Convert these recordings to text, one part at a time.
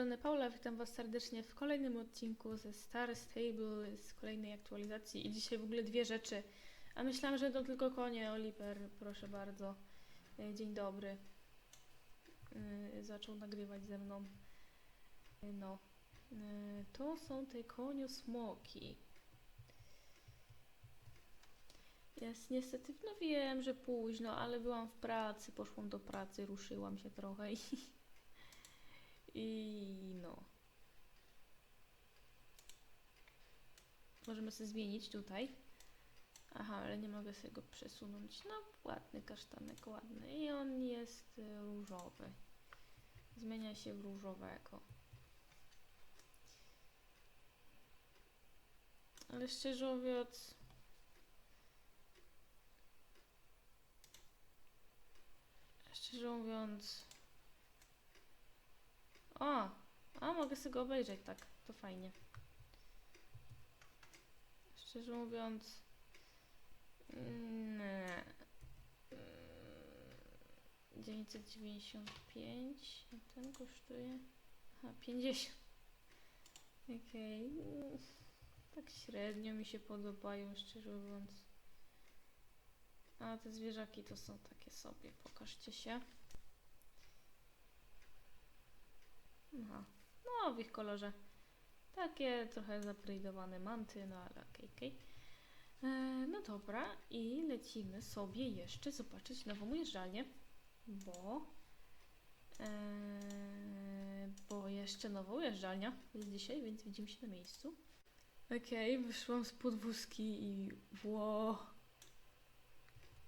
strony Paula, witam Was serdecznie w kolejnym odcinku ze Star Stable, z kolejnej aktualizacji i dzisiaj w ogóle dwie rzeczy. A myślałam, że to tylko konie, Oliver, proszę bardzo. E, Dzień dobry. E, Zaczął nagrywać ze mną. E, No. To są te konio smoki. Jest niestety, no wiem, że późno, ale byłam w pracy, poszłam do pracy, ruszyłam się trochę i i no. Możemy sobie zmienić tutaj. Aha, ale nie mogę sobie go przesunąć. No, ładny kasztanek, ładny. I on jest y, różowy. Zmienia się w różowego. Ale szczerze mówiąc... Szczerze mówiąc... O! A, mogę sobie go obejrzeć, tak. To fajnie. Szczerze mówiąc... mm, Nie. Mm, 995. A ten kosztuje... Aha, 50. Okej. mm, Tak średnio mi się podobają, szczerze mówiąc. A te zwierzaki to są takie sobie. Pokażcie się. Aha. No, w ich kolorze. Takie trochę zaprojdowane manty, no ale okej, okej. E, No dobra, i lecimy sobie jeszcze zobaczyć nową jeżdżalnię, bo e, bo jeszcze nową jeżdżalnia jest dzisiaj, więc widzimy się na miejscu. Okej, wyszłam z podwózki i ło!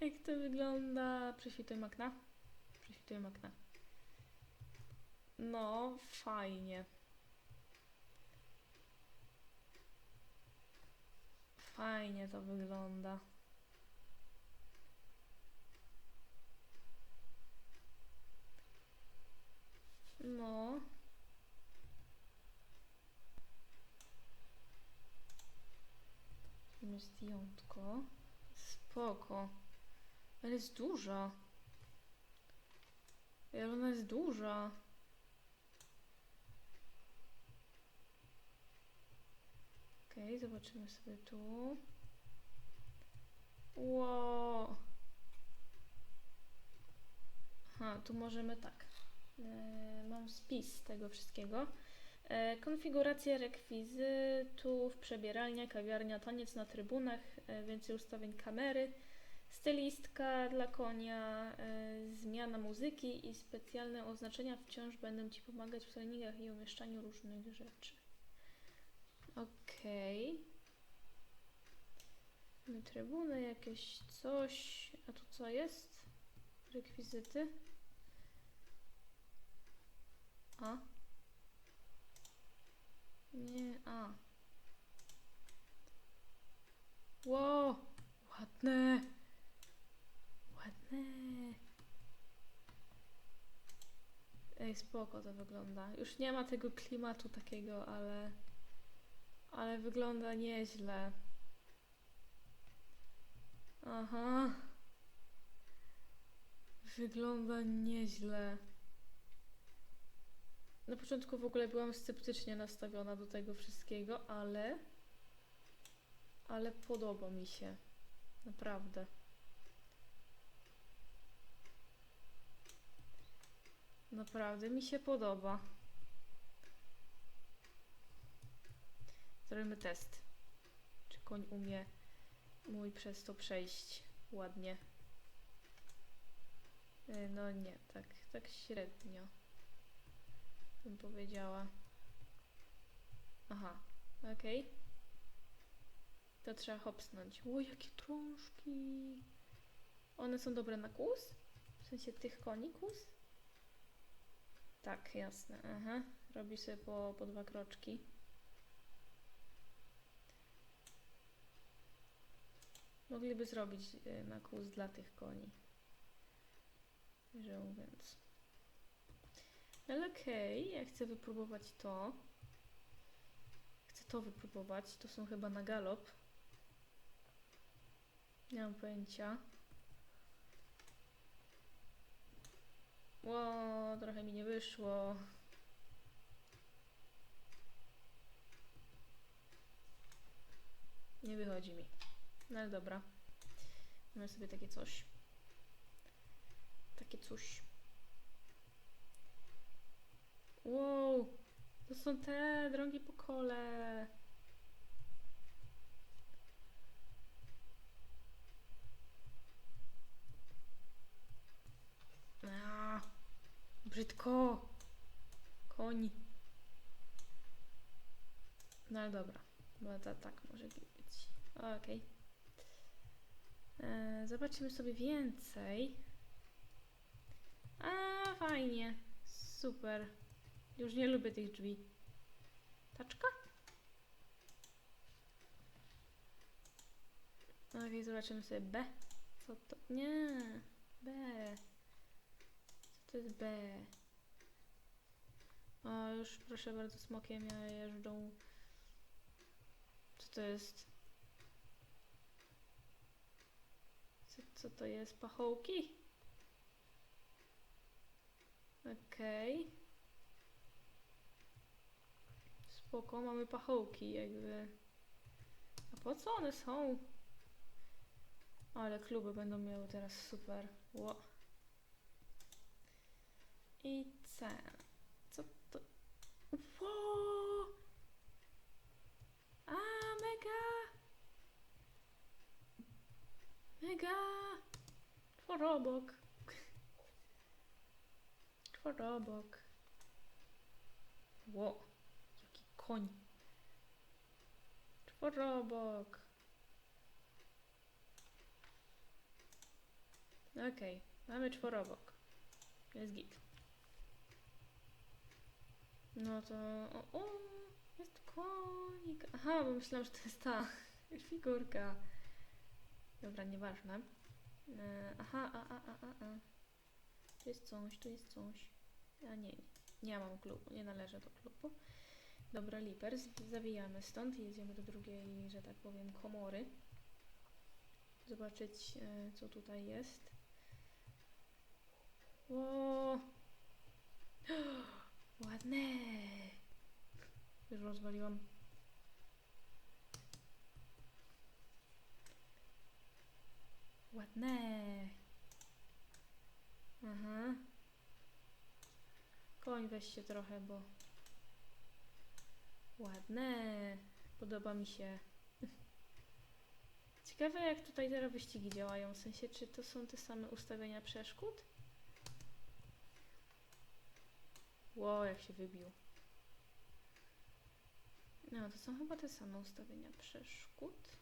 Jak to wygląda? Prześwituję okna. Prześwituję okna. No, fajnie. Fajnie to wygląda. No. Tu Jest jątko. Spoko. Ale jest duża. Ale ona jest duża. Okej, zobaczymy sobie tu. Wow. Aha, tu możemy tak. E, mam spis tego wszystkiego. E, konfiguracja rekwizytów, przebieralnia, kawiarnia, taniec na trybunach, e, więcej ustawień kamery, stylistka dla konia, e, zmiana muzyki i specjalne oznaczenia wciąż będą Ci pomagać w treningach i umieszczaniu różnych rzeczy. Okej. Mamy trybuny, jakieś coś. A tu co jest? Rekwizyty. A? Nie, a. Wow! Ładne! Ładne! Ej, spoko to wygląda. Już nie ma tego klimatu takiego, ale... Ale wygląda nieźle. Aha. Wygląda nieźle. Na początku w ogóle byłam sceptycznie nastawiona do tego wszystkiego, ale. Ale podoba mi się. Naprawdę. Naprawdę mi się podoba. Zrobimy test. Czy koń umie mój przez to przejść ładnie? E, No nie, tak, tak średnio bym powiedziała. Aha, okej. To trzeba hopsnąć. O, jakie trążki! One są dobre na kłus? W sensie tych koni kłus? Tak, jasne. Aha. Robi sobie po, po dwa kroczki. Mogliby zrobić y, makus dla tych koni. Że mówiąc. Ale okej, okay, ja chcę wypróbować to. Chcę to wypróbować. To są chyba na galop. Nie mam pojęcia. Ło, trochę mi nie wyszło. Nie wychodzi mi. No ale dobra. Mamy sobie takie coś. Takie coś. Wow! To są te drogi po kole. A, brzydko. Koń. No ale dobra. Bo to tak może być. Okej. E, Zobaczymy sobie więcej. A, fajnie. Super. Już nie lubię tych drzwi. Taczka? Okej, zobaczymy sobie B. Co to? Nie. B. Co to jest B? O, już proszę bardzo, smokiem ja jeżdżą. Co to jest? Co, co to jest? Pachołki? Okej. Spoko, mamy pachołki jakby. A po co one są? Ale kluby będą miały teraz super. I C. Co to? Ło! A, mega! Mega! Czworobok. Czworobok. Ło, jaki koń. Czworobok. Okej, mamy czworobok. Jest git. No to... O, o, jest konik. Aha, bo myślałam, że to jest ta figurka. Dobra, nieważne. E, aha, a, a, a, a, a. Tu jest coś, tu jest coś. A nie, nie, mam klubu, nie należę do klubu. Dobra, Liper, zawijamy stąd i jedziemy do drugiej, że tak powiem, komory. Zobaczyć, e, co tutaj jest. Ło! Ładne! Już rozwaliłam. Ładne! Aha. Koń weź się trochę, bo... Ładne! Podoba mi się. Ciekawe jak tutaj teraz wyścigi działają, w sensie czy to są te same ustawienia przeszkód? Ło, jak się wybił. No, to są chyba te same ustawienia przeszkód.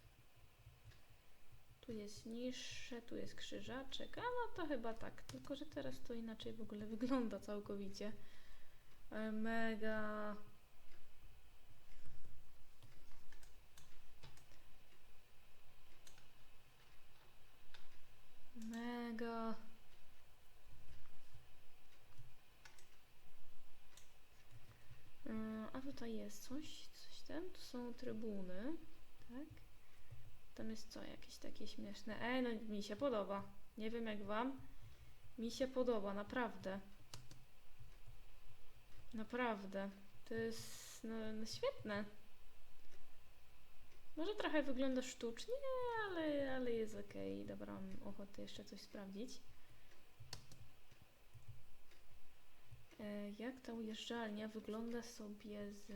Tu jest niższe, tu jest krzyżaczek, a no to chyba tak, tylko że teraz to inaczej w ogóle wygląda całkowicie. Ale mega. Mega. Yy, A tutaj jest coś, coś tam, tu są trybuny, tak? Tam jest co, jakieś takie śmieszne. Ej, no mi się podoba. Nie wiem jak wam. Mi się podoba, naprawdę. Naprawdę. To jest no, no świetne. Może trochę wygląda sztucznie, ale, ale jest okej. Dobra, mam ochotę jeszcze coś sprawdzić. E, Jak ta ujeżdżalnia wygląda sobie z...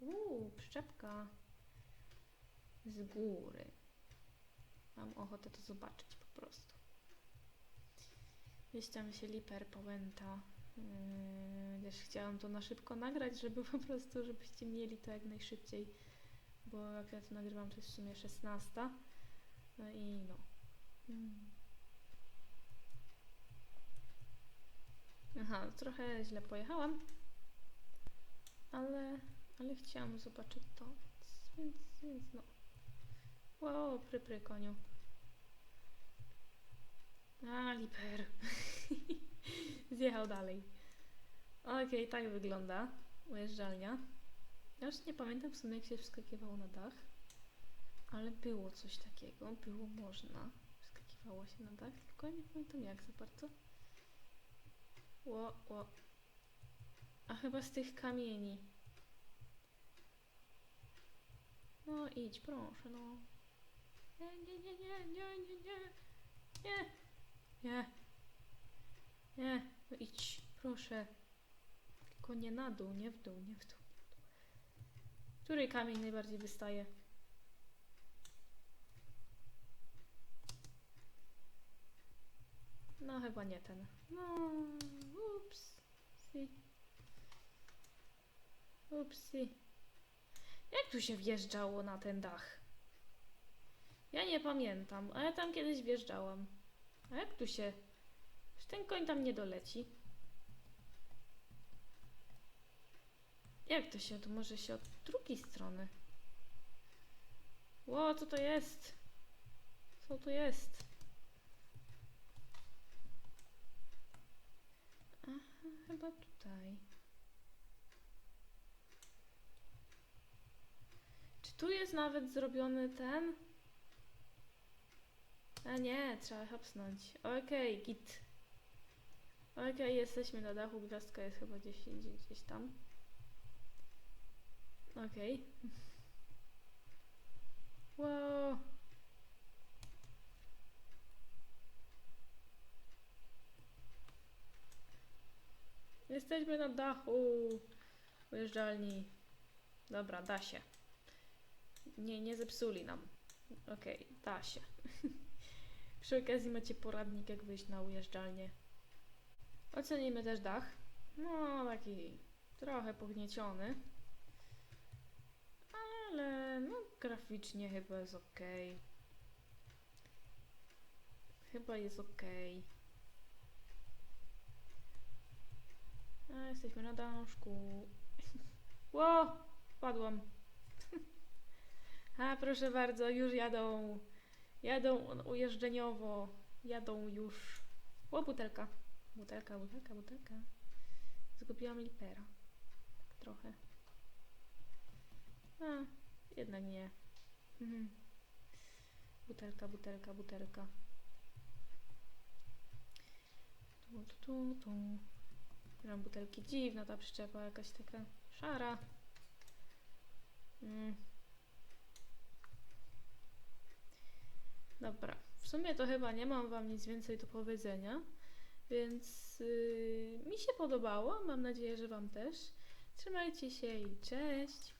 Uuu, przyczepka z góry. Mam ochotę to zobaczyć po prostu. Gdzieś tam się Liper pałęta. Yy, też chciałam to na szybko nagrać, żeby po prostu, żebyście mieli to jak najszybciej. Bo jak ja to nagrywam, to jest w sumie 16. No i no. Aha, trochę źle pojechałam. Ale, ale chciałam zobaczyć to. Więc, więc no. Wow, pry, pry koniu. A, liper. Zjechał dalej. Okej, tak wygląda ujeżdżalnia. Ja już nie pamiętam w sumie jak się wskakiwało na dach. Ale było coś takiego, było można. Wskakiwało się na dach, tylko nie pamiętam jak za bardzo. Ło, ło. A chyba z tych kamieni. No idź, proszę, no. Nie, nie, nie, nie, nie, nie, nie. Nie. Nie. Nie. No idź, proszę. Tylko nie na dół, nie w dół, nie w dół. Który kamień najbardziej wystaje? No chyba nie ten. No, ups. Si. Upsi. Jak tu się wjeżdżało na ten dach? Ja nie pamiętam, a ja tam kiedyś wjeżdżałam. A jak tu się... Ten koń tam nie doleci? Jak to się? To może się od drugiej strony. Ło, co to jest? Co to jest? Aha, chyba tutaj. Czy tu jest nawet zrobiony ten? A nie, trzeba hapsnąć. Okej, git. Okej, jesteśmy na dachu, gwiazdka jest chyba gdzieś, gdzieś, tam. Okej. Wow. Jesteśmy na dachu ujeżdżalni. Dobra, da się. Nie, nie zepsuli nam. Okej, da się. Przy okazji macie poradnik, jak wyjść na ujeżdżalnię. Ocenimy też dach. No, taki trochę pognieciony. Ale no, graficznie chyba jest ok. Chyba jest ok. A, jesteśmy na dążku. Ło! Padłam. A, proszę bardzo, już jadą. Jadą ujeżdżeniowo. Jadą już. O, butelka. Butelka, butelka, butelka. Zgubiłam lipera. Tak trochę. A, jednak nie. Mhm. Butelka, butelka, butelka. Tu, tu, tu, tu. Mam butelki. Dziwna ta przyczepa, jakaś taka szara. Mm. Dobra, w sumie to chyba nie mam Wam nic więcej do powiedzenia, więc yy, mi się podobało. Mam nadzieję, że Wam też. Trzymajcie się i cześć!